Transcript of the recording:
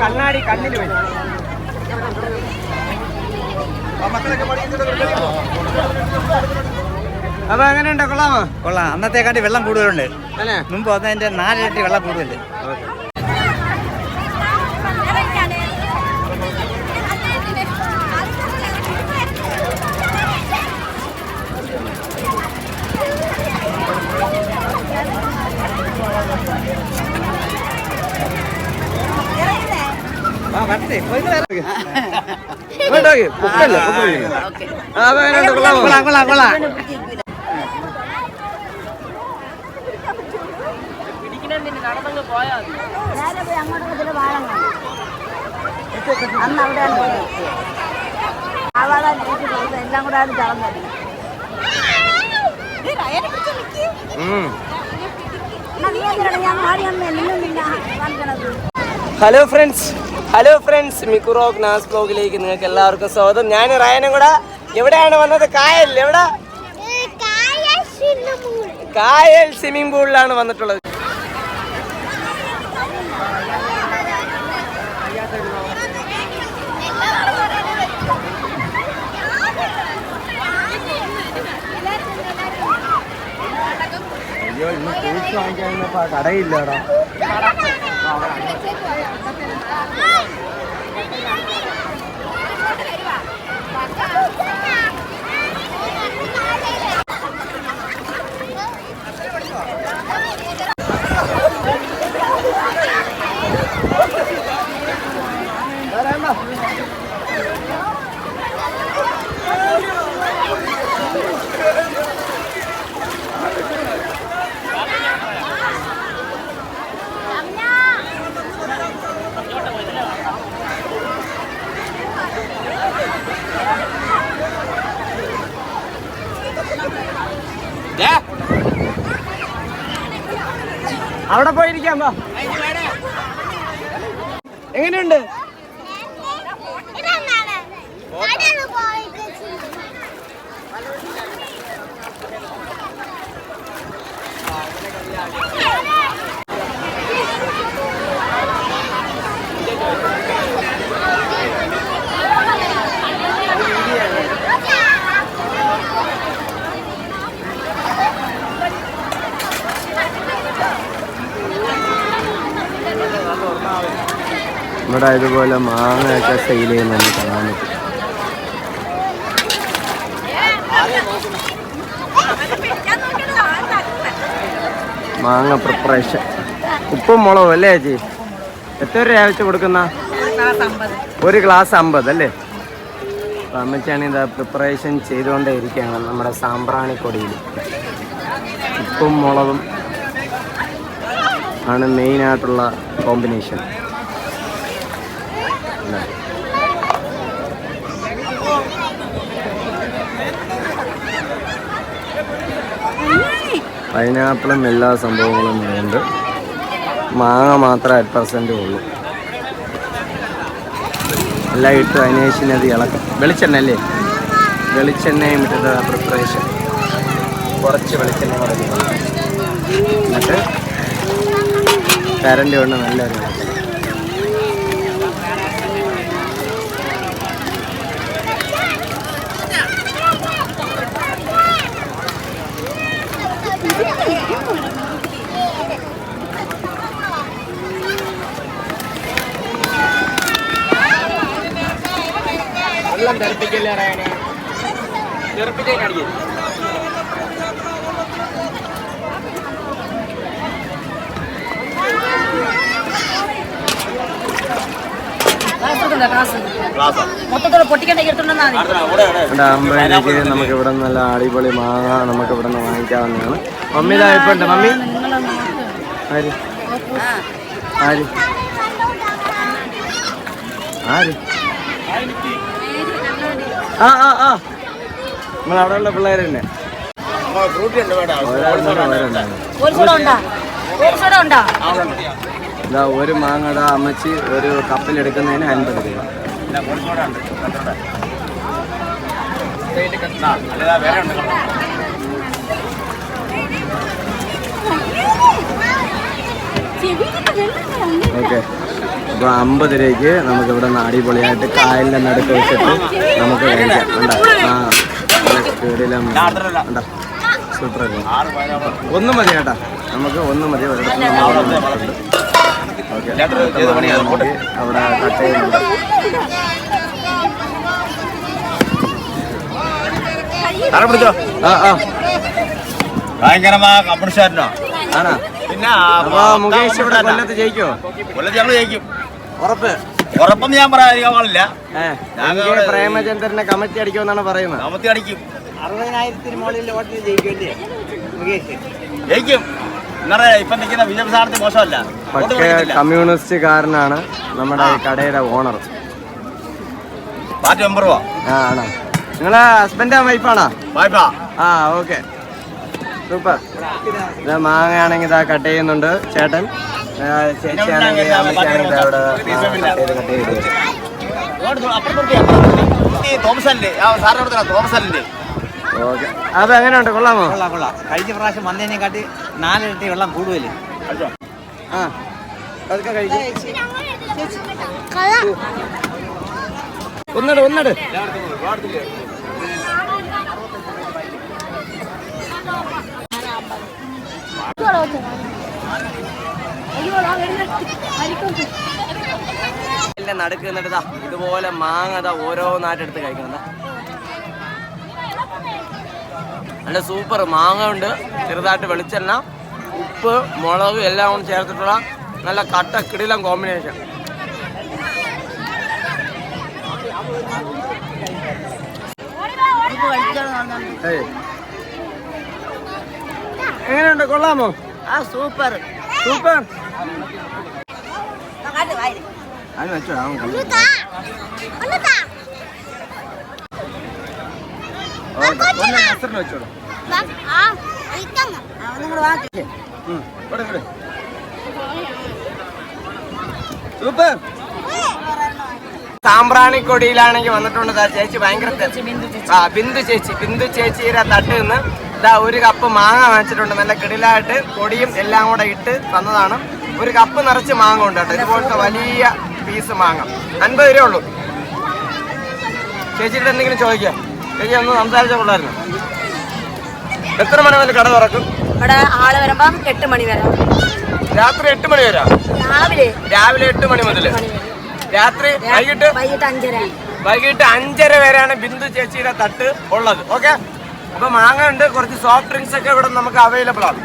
കണ്ണാടി കണ്ണിൽ വരും അപ്പൊ എങ്ങനെയുണ്ട്? കൊള്ളാമോ? കൊള്ളാം. അന്നത്തെക്കാട്ടി വെള്ളം കൂടുതലുണ്ട്. അല്ലേ? മുമ്പ് വന്നതിന്റെ നാലിരട്ടി വെള്ളം കൂടുതൽ പൊക്കല്ലേ, പൊക്കല്ലേ. കൊള്ളാം കൊള്ളാം കൊള്ളാം അന്ന് പോയത് ആവാതെ എല്ലാം കൂടെ ആണ് ചളന്നത് ഹലോ ഫ്രണ്ട്സ്. ഹലോ ഫ്രണ്ട്സ് മിക്കുറോക്ക് നാസ് ബ്ലോഗിലേക്ക് നിങ്ങൾക്ക് എല്ലാവർക്കും സ്വാഗതം. ഞാൻ റയനും കൂടെ എവിടെയാണ് വന്നത്? കായൽ എവിടെ? കായൽ സ്വിമ്മിംഗ് പൂളിലാണ് വന്നിട്ടുള്ളത്. അയ്യോ ഇന്ന് ഫ്രൂട്ട്സ് വാങ്ങിക്കാൻ കടയില്ലടാ. 这个 അവിടെ പോയിരിക്കാം എങ്ങനെയുണ്ട്? ഇവിടെ ഇതുപോലെ മാങ്ങയൊക്കെ സെയിൽ ചെയ്യുന്നുണ്ട് കാണാൻ പറ്റും. മാങ്ങ പ്രിപ്പറേഷൻ ഉപ്പും മുളകും അല്ലേ ചേച്ചി? എത്ര രൂപ വെച്ച് കൊടുക്കുന്ന? ഒരു ഗ്ലാസ് അമ്പത് അല്ലേ? അപ്പം അമ്മച്ചാണ് ഇത് പ്രിപ്പറേഷൻ ചെയ്തുകൊണ്ടേ ഇരിക്കുകയാണ് നമ്മുടെ സാമ്പ്രാണിക്കൊടിയിൽ ഉപ്പും മുളകും ആണ് മെയിനായിട്ടുള്ള കോമ്പിനേഷൻ പൈനാപ്പിളും എല്ലാ സംഭവങ്ങളും ഉണ്ട്. മാങ്ങ മാത്രം അറ്റ് പെർസെന്റ് ഉള്ളൂ. എല്ലാം ഇട്ട് അതിന് അത് ഇളക്കും. വെളിച്ചെണ്ണ അല്ലേ വെളിച്ചെണ്ണയും ഇട്ടിട്ട് പ്രിപ്പറേഷൻ കുറച്ച് വെളിച്ചെണ്ണ കുറഞ്ഞു. എന്നിട്ട് കരണ്ട് കൊണ്ട് നല്ലൊരു വെള്ളം തെറിപ്പിക്കല്ലേ അറിയാനേ പൊട്ടിക്കണ്ട എടുത്തോണ്ടാ അമ്പതിലേക്ക് നമുക്ക് ഇവിടെ നല്ല അടിപൊളി മാങ്ങ നമുക്ക് ഇവിടെ നിന്ന് വാങ്ങിക്കാവുന്നതാണ്. മമ്മി ഇതാ ഇപ്പൊ ഉണ്ട്. മമ്മി. ആര്? ആര്? ആര്? ആ ആ ആ. നമ്മൾ അവിടെ ഉള്ള പിള്ളേർ തന്നെ ഒരു മാങ്ങട ഒരു അമ്മച്ചി ഒരു കപ്പിലെടുക്കുന്നതിന് അൻപത് രൂപ. ഓക്കെ. അപ്പോൾ അമ്പത് രൂപയ്ക്ക് നമുക്ക് ഇവിടെ നിന്ന് അടിപൊളിയായിട്ട് കായലിന്റെ നടുക്ക് വെച്ചിട്ട് നമുക്ക് കഴിക്കാം ആ കിടിലം ഒന്ന് മതി കേട്ടാ. നമുക്ക് ഒന്നും മതി. ഒരിടത്ത്. ഓക്കെ. അവിടെ കട്ട് ചെയ്യുന്നുണ്ട്. ആ ആ. ഭയങ്കരമാ ആണോ? പിന്നെ അപ്പൊ മുകേഷ് ഇവിടെ കൊല്ലത്ത് ജയിക്കോ കൊല്ലത്ത് ഞങ്ങൾ ജയിക്കും. ഉറപ്പ്. ഞാൻ പറയാൻ പാടില്ല. പ്രേമചന്ദ്രനെ കമ്മിറ്റി അടിക്കുമെന്നാണ് പറയുന്നത്. നാമത്തി അടിക്കും. അറുപതിനായിരത്തിന് മുകളിൽ വോട്ടിൽ ജയിക്കുമല്ലേ? മുകേഷ്. ജയിക്കും. ഇപ്പൊ നിൽക്കുന്ന ബി ജെ പി സ്ഥാനത്ത് മോശമല്ല പക്ഷേ കമ്മ്യൂണിസ്റ്റുകാരനാണ് നമ്മുടെ കടയുടെ ഓണർ. പാർട്ടി മെമ്പർ ആ ആണോ. നിങ്ങളെ ഹസ്ബൻഡാ വൈഫാണോ വൈഫാ ആ. Okay super. ഇത് മാങ്ങയാണെങ്കിൽ ഇതാ കട്ട് ചെയ്യുന്നുണ്ട് ചേട്ടൻ. ചേച്ചിയാണെങ്കിൽ ഇതാ അവിടെ കട്ട് ചെയ്ത് കട്ട് ചെയ്ത് ഓക്കെ. അപ്പൊ എങ്ങനെയുണ്ട്? കൊള്ളാമോ? കൊള്ളാം കൊള്ളാം. കഴിഞ്ഞ പ്രാവശ്യം വന്നതിനെക്കാട്ടി നാലിരട്ടി വെള്ളം കൂടുതൽ ആ അതൊക്കെ കഴിക്കും. ഒന്നിട് ഒന്നിട്. നടുക്ക് നിന്നിട്ട് ദാ ഇതുപോലെ മാങ്ങത ഓരോ ഓരോന്നായിട്ടെടുത്ത് കഴിക്കണം. നല്ല സൂപ്പർ മാങ്ങ ഉണ്ട്. ചെറുതായിട്ട് വെളിച്ചെണ്ണ ഉപ്പ് മുളക് എല്ലാം കൂടി ചേർത്തിട്ടുള്ള നല്ല കട്ട കിടിലം കോമ്പിനേഷൻ. എങ്ങനെയുണ്ട്? കൊള്ളാമോ? ആ സൂപ്പർ. സൂപ്പർ. അത് വെച്ചോ അവൻ കണ്ടു. ഓക്കേ, ഒന്ന് നസറിന് വെച്ചോളൂ. ഉം, ഇവിടെ, ഇവിടെ. സൂപ്പർ. സാമ്പ്രാണിക്കൊടിയിലാണെങ്കിൽ വന്നിട്ടുണ്ട് ദാ ചേച്ചി ഭയങ്കര ആ ബിന്ദു ചേച്ചി ബിന്ദു ചേച്ചിയുടെ തട്ട് നിന്ന് ഇതാ ഒരു കപ്പ് മാങ്ങ വാങ്ങിച്ചിട്ടുണ്ട്. നല്ല കിടിലായിട്ട് പൊടിയും എല്ലാം കൂടെ ഇട്ട് തന്നതാണ്. ഒരു കപ്പ് നിറച്ച് മാങ്ങ ഉണ്ട് കേട്ടോ. ഇതുപോലത്തെ വലിയ പീസ് മാങ്ങ. അൻപത് രൂപ ഉള്ളൂ. ചേച്ചിയുടെ എന്തെങ്കിലും ചോദിക്കാം ചേച്ചി ഒന്ന് സംസാരിച്ച കൊള്ളായിരുന്നു എത്ര മണി മുതൽ കട തുറക്കും? ഇവിടെ ആൾ വരുമ്പം എട്ട് മണി വരെ. രാത്രി എട്ട് മണി വരാം? രാവിലെ രാവിലെ എട്ട് മണി മുതൽ. രാത്രി വൈകിട്ട്? വൈകിട്ട് അഞ്ചര. വൈകിട്ട് അഞ്ചര വരെയാണ് ബിന്ദു ചേച്ചിയുടെ തട്ട് ഉള്ളത്. ഓക്കെ? അപ്പൊ മാങ്ങ ഉണ്ട് കുറച്ച് സോഫ്റ്റ് ഡ്രിങ്ക്സ് ഒക്കെ ഇവിടെ നമുക്ക് അവൈലബിൾ ആണ്.